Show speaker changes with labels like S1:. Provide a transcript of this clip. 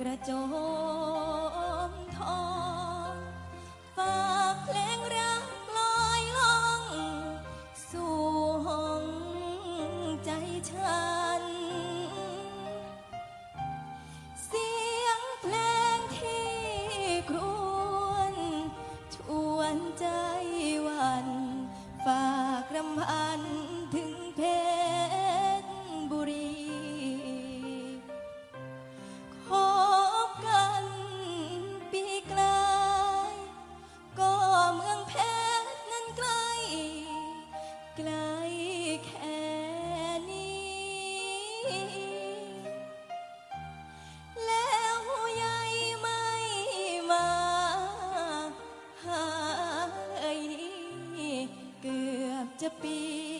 S1: กระโจ จะปี